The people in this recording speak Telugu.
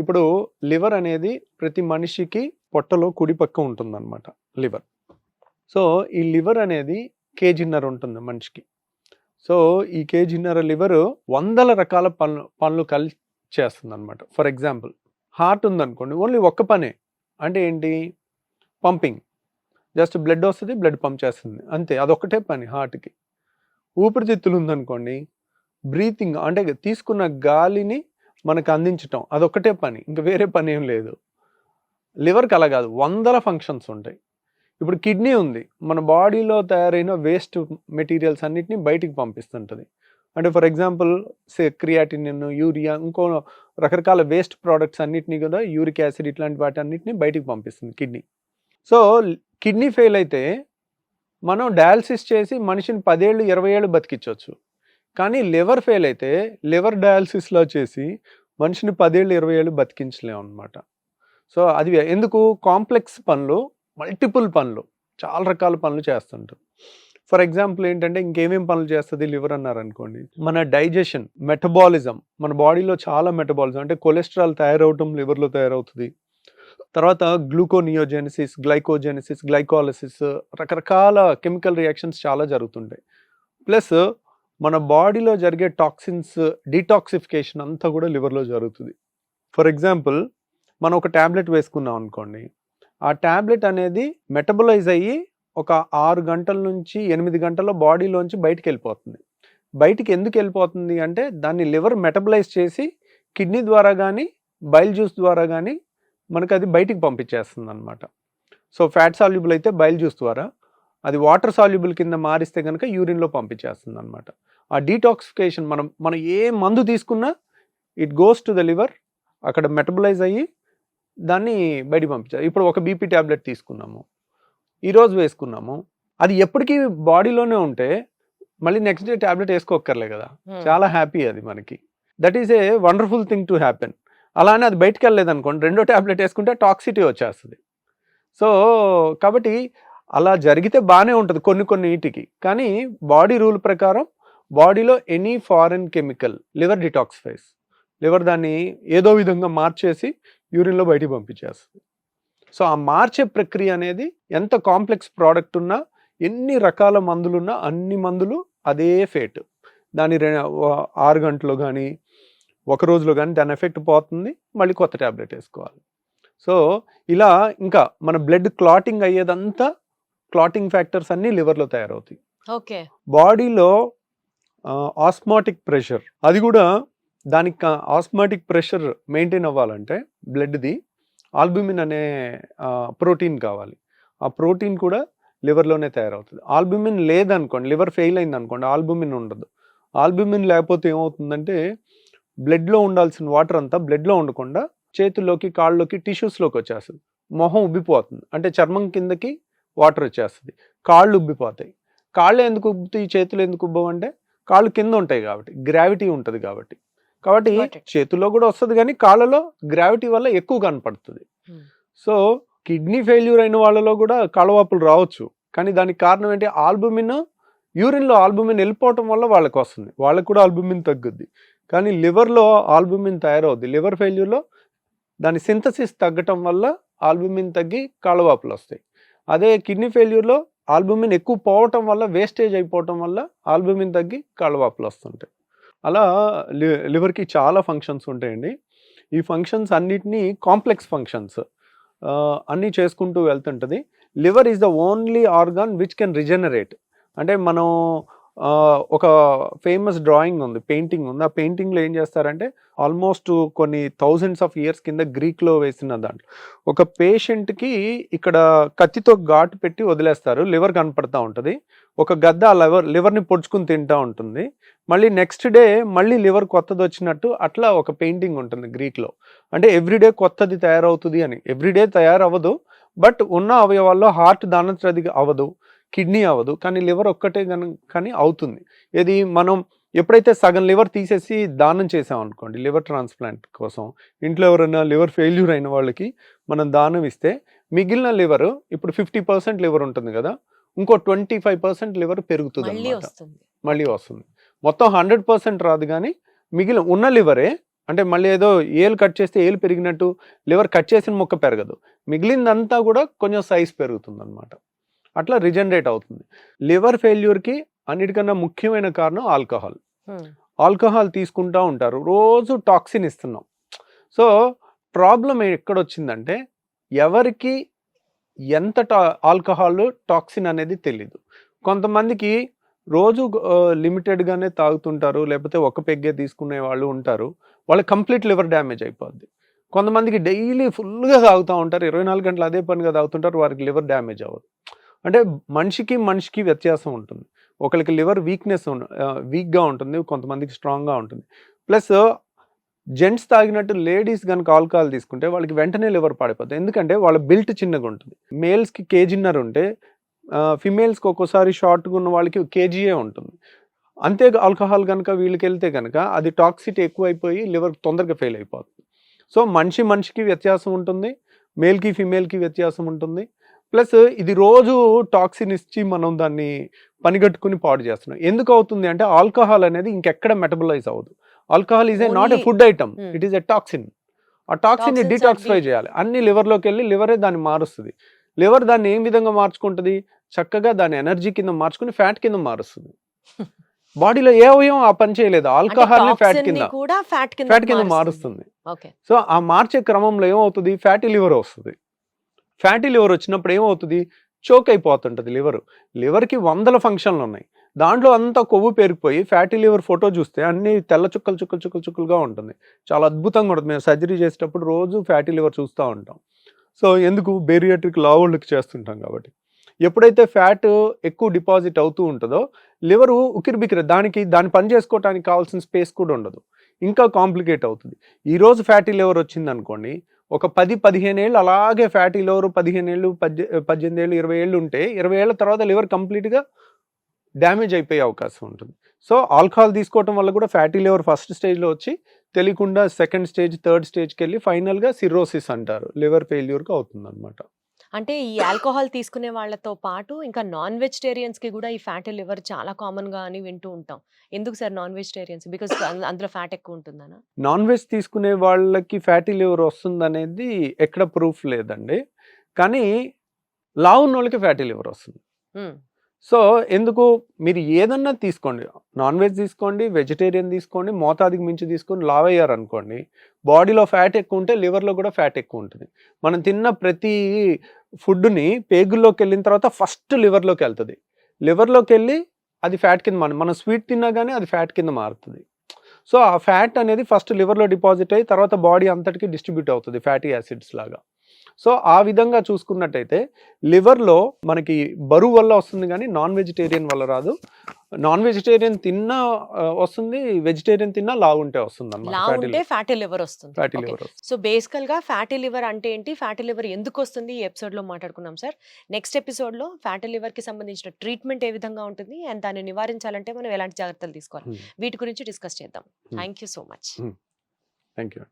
ఇప్పుడు లివర్ అనేది ప్రతి మనిషికి పొట్టలో కుడి పక్క ఉంటుందన్నమాట లివర్. సో ఈ లివర్ అనేది కేజీన్నర ఉంటుంది మనిషికి. సో ఈ కేజీన్నర లివర్ వందల రకాల పనులు పనులు కలిసి చేస్తుంది అనమాట ఫర్ ఎగ్జాంపుల్ హార్ట్ ఉందనుకోండి ఓన్లీ ఒక్క పనే. అంటే ఏంటి? పంపింగ్. జస్ట్ బ్లడ్ వస్తుంది బ్లడ్ పంప్ చేస్తుంది. అంతే అదొక్కటే పని హార్ట్కి. ఊపిరితిత్తులు ఉందనుకోండి బ్రీతింగ్ అంటే తీసుకున్న గాలిని మనకు అందించటం. అదొక్కటే పని. ఇంకా వేరే పని ఏం లేదు. లివర్కి అలా కాదు. వందల ఫంక్షన్స్ ఉంటాయి. ఇప్పుడు కిడ్నీ ఉంది. మన బాడీలో తయారైన వేస్ట్ మెటీరియల్స్ అన్నిటిని బయటికి పంపిస్తుంటుంది. అంటే for example say creatinine urea ఇంకో రకరకాల వేస్ట్ ప్రోడక్ట్స్ అన్నిటినీ కూడా యూరిక్ యాసిడ్ ఇట్లాంటి వాటి అన్నిటిని బయటికి పంపిస్తుంది కిడ్నీ. సో కిడ్నీ ఫెయిల్ అయితే మనం డయాలసిస్ చేసి మనిషిని పదేళ్ళు ఇరవై ఏళ్ళు బతికించవచ్చు. కానీ లివర్ ఫెయిల్ అయితే లివర్ డయాలసిస్లో చేసి మనిషిని పదేళ్ళు ఇరవై ఏళ్ళు బతికించలేము అనమాట సో అది ఎందుకు? కాంప్లెక్స్ పనులు మల్టిపుల్ పనులు చాలా రకాల పనులు చేస్తుంటారు. ఫర్ ఎగ్జాంపుల్ ఏంటంటే ఇంకేమేం పనులు చేస్తుంది లివర్ అన్నారు అనుకోండి మన డైజెషన్ మెటబాలిజం మన బాడీలో చాలా మెటబాలిజం అంటే కొలెస్ట్రాల్ తయారవటం లివర్లో తయారవుతుంది. తర్వాత గ్లూకోనియోజెనిసిస్ గ్లైకోజెనిసిస్ గ్లైకాలసిస్ రకరకాల కెమికల్ రియాక్షన్స్ చాలా జరుగుతుంటాయి. ప్లస్ మన బాడీలో జరిగే టాక్సిన్స్ డీటాక్సిఫికేషన్ అంతా కూడా లివర్లో జరుగుతుంది. ఫర్ ఎగ్జాంపుల్ మనం ఒక ట్యాబ్లెట్ వేసుకున్నాం అనుకోండి. ఆ ట్యాబ్లెట్ అనేది మెటబలైజ్ అయ్యి ఒక ఆరు గంటల నుంచి ఎనిమిది గంటల్లో బాడీలోంచి బయటికి వెళ్ళిపోతుంది. బయటికి ఎందుకు వెళ్ళిపోతుంది అంటే దాన్ని లివర్ మెటబలైజ్ చేసి కిడ్నీ ద్వారా కానీ బైల్ జ్యూస్ ద్వారా కానీ మనకు అది బయటికి పంపించేస్తుంది అనమాట సో ఫ్యాట్ సాల్యుబుల్ అయితే బైల్ జ్యూస్ ద్వారా. అది వాటర్ సాల్యుబుల్ కింద మారిస్తే కనుక యూరిన్లో పంపించేస్తుంది అనమాట ఆ డీటాక్సిఫికేషన్ మనం మనం ఏ మందు తీసుకున్నా it goes to the liver అక్కడ మెటబలైజ్ అయ్యి దాన్ని బయటికి పంపించాలి ఇప్పుడు ఒక బీపీ ట్యాబ్లెట్ తీసుకున్నాము ఈరోజు వేసుకున్నాము అది ఎప్పటికీ బాడీలోనే ఉంటే మళ్ళీ నెక్స్ట్ డే ట్యాబ్లెట్ వేసుకోక్కర్లే కదా. చాలా హ్యాపీ అది మనకి. That is a wonderful thing to happen. అలానే అది బయటికి వెళ్ళలేదు అనుకోండి రెండో ట్యాబ్లెట్ వేసుకుంటే టాక్సిటీ వచ్చేస్తుంది. సో కాబట్టి అలా జరిగితే బాగానే ఉంటుంది కొన్ని కొన్ని ఇంటికి. కానీ బాడీ రూల్ ప్రకారం బాడీలో any foreign chemical liver detoxifies liver దాన్ని ఏదో విధంగా మార్చేసి యూరిన్లో బయటికి పంపించేస్తుంది. సో ఆ మార్చే ప్రక్రియ అనేది ఎంత కాంప్లెక్స్ ప్రోడక్ట్ ఉన్నా ఎన్ని రకాల మందులున్నా అన్ని మందులు అదే ఫేట్. దాని ఆరు గంటలో కానీ ఒక రోజులో కానీ దాని ఎఫెక్ట్ పోతుంది మళ్ళీ కొత్త ట్యాబ్లెట్ వేసుకోవాలి. సో ఇలా ఇంకా మన బ్లడ్ క్లాటింగ్ అయ్యేదంతా క్లాటింగ్ ఫ్యాక్టర్స్ అన్నీ లివర్లో తయారవుతాయి. ఓకే. బాడీలో ఆస్మాటిక్ ప్రెషర్ అది కూడా దానికి ఆస్మాటిక్ ప్రెషర్ మెయింటైన్ అవ్వాలంటే బ్లడ్ది ఆల్బుమిన్ అనే ప్రోటీన్ కావాలి. ఆ ప్రోటీన్ కూడా లివర్లోనే తయారవుతుంది. ఆల్బుమిన్ లేదనుకోండి లివర్ ఫెయిల్ అయింది అనుకోండి ఆల్బుమిన్ ఉండదు. ఆల్బుమిన్ లేకపోతే ఏమవుతుందంటే బ్లడ్లో ఉండాల్సిన వాటర్ అంతా బ్లడ్లో ఉండకుండా చేతుల్లోకి కాళ్ళలోకి టిష్యూస్లోకి వచ్చేస్తుంది. మొహం ఉబ్బిపోతుంది. అంటే చర్మం కిందకి వాటర్ వచ్చేస్తుంది. కాళ్ళు ఉబ్బిపోతాయి. కాళ్ళు ఎందుకు ఉబ్బుతాయి? చేతులు ఎందుకు ఉబ్బవు అంటే కాళ్ళు కింద ఉంటాయి కాబట్టి గ్రావిటీ ఉంటుంది కాబట్టి. కాబట్టి. చేతుల్లో కూడా వస్తుంది కానీ కాళ్ళలో గ్రావిటీ వల్ల ఎక్కువ కనపడుతుంది. Hmm. సో కిడ్నీ ఫెయిల్యూర్ అయిన వాళ్ళలో కూడా కాళ్ళవాపులు రావచ్చు. కానీ దానికి కారణం ఏంటి? ఆల్బుమిన్ యూరిన్లో ఆల్బుమిన్ వెళ్ళిపోవటం వల్ల వాళ్ళకి వస్తుంది. వాళ్ళకి కూడా ఆల్బుమిన్ తగ్గుద్ది. కానీ లివర్లో ఆల్బుమిన్ తయారవుద్ది. లివర్ ఫెయిల్యూర్లో దాని సింథసిస్ తగ్గటం వల్ల ఆల్బుమిన్ తగ్గి కాళ్ళవాపులు వస్తాయి. అదే కిడ్నీ ఫెయిల్యూర్లో ఆల్బుమిన్ ఎక్కువ పోవటం వల్ల వేస్టేజ్ అయిపోవటం వల్ల ఆల్బుమిన్ తగ్గి కళ్ళవాపులు వస్తుంటాయి. అలా లి లివర్కి చాలా ఫంక్షన్స్ ఉంటాయండి. ఈ ఫంక్షన్స్ అన్నిటినీ కాంప్లెక్స్ ఫంక్షన్స్. అన్నీ చేసుకుంటూ వెళ్తుంటుంది. Liver is the only organ which can regenerate. అంటే మనం ఒక ఫేమస్ డ్రాయింగ్ ఉంది పెయింటింగ్ ఉంది. ఆ పెయింటింగ్లో ఏం చేస్తారంటే ఆల్మోస్ట్ కొన్ని థౌజండ్స్ ఆఫ్ ఇయర్స్ కింద గ్రీక్లో వేసిన దాంట్లో. ఒక పేషెంట్కి ఇక్కడ కత్తితో ఘాటు పెట్టి వదిలేస్తారు లివర్ కనపడతా ఉంటుంది. ఒక గద్ద ఆ లివర్ లివర్ని పొడుచుకుని తింటా ఉంటుంది. మళ్ళీ నెక్స్ట్ డే మళ్ళీ లివర్ కొత్తది వచ్చినట్టు అట్లా ఒక పెయింటింగ్ ఉంటుంది గ్రీక్లో అంటే ఎవ్రీడే కొత్తది తయారవుతుంది అని. ఎవ్రీడే తయారవ్వదు బట్ ఉన్న అవయవాల్లో హార్ట్ దానంతరది అవ్వదు కిడ్నీ అవ్వదు కానీ లివర్ ఒక్కటే కను కానీ అవుతుంది. ఇది మనం ఎప్పుడైతే సగం లివర్ తీసేసి దానం చేసాం అనుకోండి లివర్ ట్రాన్స్ప్లాంట్ కోసం ఇంట్లో ఎవరైనా లివర్ ఫెయిల్యూర్ అయిన వాళ్ళకి మనం దానం ఇస్తే మిగిలిన లివర్ ఇప్పుడు ఫిఫ్టీ పర్సెంట్ లివర్ ఉంటుంది కదా ఇంకో ట్వంటీ ఫైవ్ పర్సెంట్ లివర్ పెరుగుతుంది వస్తుంది. మళ్ళీ వస్తుంది. మొత్తం హండ్రెడ్ పర్సెంట్ రాదు కానీ మిగిలిన ఉన్న లివరే అంటే మళ్ళీ ఏదో ఏలు కట్ చేస్తే ఏలు పెరిగినట్టు లివర్ కట్ చేసిన మొక్క పెరగదు. మిగిలిందంతా కూడా కొంచెం సైజ్ పెరుగుతుంది అనమాట అట్లా రిజనరేట్ అవుతుంది. లివర్ ఫెయిల్యూర్కి అన్నిటికన్నా ముఖ్యమైన కారణం ఆల్కహాల్. హ్మ్. ఆల్కహాల్ తీసుకుంటా ఉంటారు. రోజు టాక్సిన్ ఇస్తున్నాం. సో ప్రాబ్లం ఎక్కడొచ్చిందంటే ఎవరికి ఎంత టా ఆల్కహాల్ టాక్సిన్ అనేది తెలీదు. కొంతమందికి రోజు లిమిటెడ్గానే తాగుతుంటారు లేకపోతే ఒక పెగ్గే తీసుకునే వాళ్ళు ఉంటారు. వాళ్ళకి కంప్లీట్ లివర్ డ్యామేజ్ అయిపోద్ది. కొంతమందికి డైలీ ఫుల్గా తాగుతూ ఉంటారు. ఇరవై నాలుగు గంటలు అదే పనిగా తాగుతుంటారు. వారికి లివర్ డ్యామేజ్ అవ్వదు. అంటే మనిషికి మనిషికి వ్యత్యాసం ఉంటుంది. ఒకరికి లివర్ వీక్నెస్ వీక్గా ఉంటుంది కొంతమందికి స్ట్రాంగ్గా ఉంటుంది. ప్లస్ జెంట్స్ తాగినట్టు లేడీస్ కనుక ఆల్కహాల్ తీసుకుంటే వాళ్ళకి వెంటనే లివర్ పాడైపోతుంది ఎందుకంటే వాళ్ళ బిల్ట్ చిన్నగా ఉంటుంది. మేల్స్కి కేజీన్నర ఉంటే ఫిమేల్స్కి ఒక్కోసారి షార్ట్గా ఉన్న వాళ్ళకి కేజీయే ఉంటుంది. అంతే ఆల్కహాల్ కనుక వీళ్ళకి వెళ్తే కనుక అది టాక్సిటీ ఎక్కువైపోయి లివర్ తొందరగా ఫెయిల్ అయిపోతుంది సో మనిషి మనిషికి వ్యత్యాసం ఉంటుంది మేల్కి ఫిమేల్కి వ్యత్యాసం ఉంటుంది. ప్లస్ ఇది రోజు టాక్సిన్ ఇచ్చి మనం దాన్ని పనిగట్టుకుని పాడు చేస్తున్నాం. ఎందుకు అవుతుంది అంటే ఆల్కహాల్ అనేది ఇంకెక్కడ మెటబలైజ్ అవ్వదు. Alcohol is a not a food item. Hmm. It is a toxin. ఆ టాక్సిన్ని డిటాక్సిఫై చేయాలి. అన్ని లివర్లోకి వెళ్ళి లివరే దాన్ని మారుస్తుంది. లివర్ దాన్ని ఏం విధంగా మార్చుకుంటుంది? చక్కగా దాని ఎనర్జీ కింద మార్చుకుని ఫ్యాట్ కింద మారుస్తుంది. బాడీలో ఏ అవయవం ఆ పని చేయలేదు. ఆల్కహాల్ని ఫ్యాట్ కింద. ఫ్యాట్ కింద మారుస్తుంది. సో ఆ మార్చే క్రమంలో ఏమవుతుంది? ఫ్యాటీ లివర్ వస్తుంది. ఫ్యాటీ లివర్ వచ్చినప్పుడు ఏమవుతుంది? చోక్ అయిపోతుంటుంది లివర్. లివర్కి వందల ఫంక్షన్లు ఉన్నాయి. దాంట్లో అంతా కొవ్వు పేరుకుపోయి ఫ్యాటీ లివర్ ఫోటో చూస్తే అన్ని తెల్ల చుక్కలు చుక్కలు చుక్కలు చుక్కలుగా ఉంటుంది. చాలా అద్భుతంగా ఉంటుంది. మేము సర్జరీ చేసేటప్పుడు రోజు ఫ్యాటీ లివర్ చూస్తూ ఉంటాం. సో ఎందుకు? బేరియాట్రిక్ లావుళ్ళకి చేస్తుంటాం కాబట్టి. ఎప్పుడైతే ఫ్యాట్ ఎక్కువ డిపాజిట్ అవుతూ ఉంటుందో లివరు ఉకిరి బికిరి దానికి దాన్ని పని చేసుకోవడానికి కావాల్సిన స్పేస్ కూడా ఉండదు. ఇంకా కాంప్లికేట్ అవుతుంది. ఈరోజు ఫ్యాటీ లివర్ వచ్చింది అనుకోండి ఒక పది పదిహేను ఏళ్ళు అలాగే ఫ్యాటీ లివర్ పదిహేను ఏళ్ళు పద్దె పద్దెనిమిది ఏళ్ళు ఇరవై ఏళ్ళు ఉంటే ఇరవై ఏళ్ళ తర్వాత లివర్ కంప్లీట్గా డ్యామేజ్ అయిపోయే అవకాశం ఉంటుంది. సో ఆల్కహాల్ తీసుకోవటం వల్ల కూడా ఫ్యాటీ లివర్ ఫస్ట్ స్టేజ్లో వచ్చి తెలియకుండా సెకండ్ స్టేజ్ థర్డ్ స్టేజ్కి వెళ్ళి ఫైనల్గా సిర్రోసిస్ అంటారు. లివర్ ఫెయిల్యూర్గా అవుతుంది అనమాట అంటే ఈ ఆల్కహాల్ తీసుకునే వాళ్ళతో పాటు ఇంకా నాన్ వెజిటేరియన్స్కి కూడా ఈ ఫ్యాటీ లివర్ చాలా కామన్గా అని వింటూ ఉంటాం. ఎందుకు సార్ నాన్ వెజిటేరియన్స్? బికాస్ అందులో ఫ్యాట్ ఎక్కువ ఉంటుందనా? నాన్ వెజ్ తీసుకునే వాళ్ళకి ఫ్యాటీ లివర్ వస్తుంది అనేది ఎక్కడ ప్రూఫ్ లేదండి. కానీ లావు ఉన్న వాళ్ళకి ఫ్యాటీ లివర్ వస్తుంది. సో ఎందుకు? మీరు ఏదన్నా తీసుకోండి. నాన్ వెజ్ తీసుకోండి వెజిటేరియన్ తీసుకోండి మోతాదికి మించి తీసుకొని లావ్ అయ్యారు అనుకోండి బాడీలో ఫ్యాట్ ఎక్కువ ఉంటే లివర్లో కూడా ఫ్యాట్ ఎక్కువ ఉంటుంది. మనం తిన్న ప్రతి ఫుడ్ని పేగుల్లోకి వెళ్ళిన తర్వాత ఫస్ట్ లివర్లోకి వెళ్తుంది. లివర్లోకి వెళ్ళి అది ఫ్యాట్ కింద మనం మనం స్వీట్ తిన్నా కానీ అది ఫ్యాట్ కింద మారుతుంది. సో ఆ ఫ్యాట్ అనేది ఫస్ట్ లివర్లో డిపాజిట్ అయ్యి తర్వాత బాడీ అంతటికి డిస్ట్రిబ్యూట్ అవుతుంది ఫ్యాటీ యాసిడ్స్ లాగా. సో ఆ విధంగా చూసుకున్నట్టయితే లివర్లో మనకి బరువు వల్ల వస్తుంది కానీ నాన్ వెజిటేరియన్ వల్ల రాదు. నాన్ వెజిటేరియన్ తిన్నా వస్తుంది వెజిటేరియన్ తిన్నా లావు ఉంటే వస్తుంది అన్నమాట ఫ్యాటీ లివర్ వస్తుంది. ఫ్యాటీ. లివర్ సో బేసికల్గా ఫ్యాటీ లివర్ అంటే ఏంటి? ఫ్యాటీ లివర్ ఎందుకు వస్తుంది? ఈ ఎపిసోడ్లో మాట్లాడుకున్నాం సార్. నెక్స్ట్ ఎపిసోడ్లో ఫ్యాటీ లివర్కి సంబంధించిన ట్రీట్మెంట్ ఏ విధంగా ఉంటుంది? అండ్ దాన్ని నివారించాలంటే మనం ఎలాంటి జాగ్రత్తలు తీసుకోవాలి? వీటి గురించి డిస్కస్ చేద్దాం. Thank you so much. Thank you.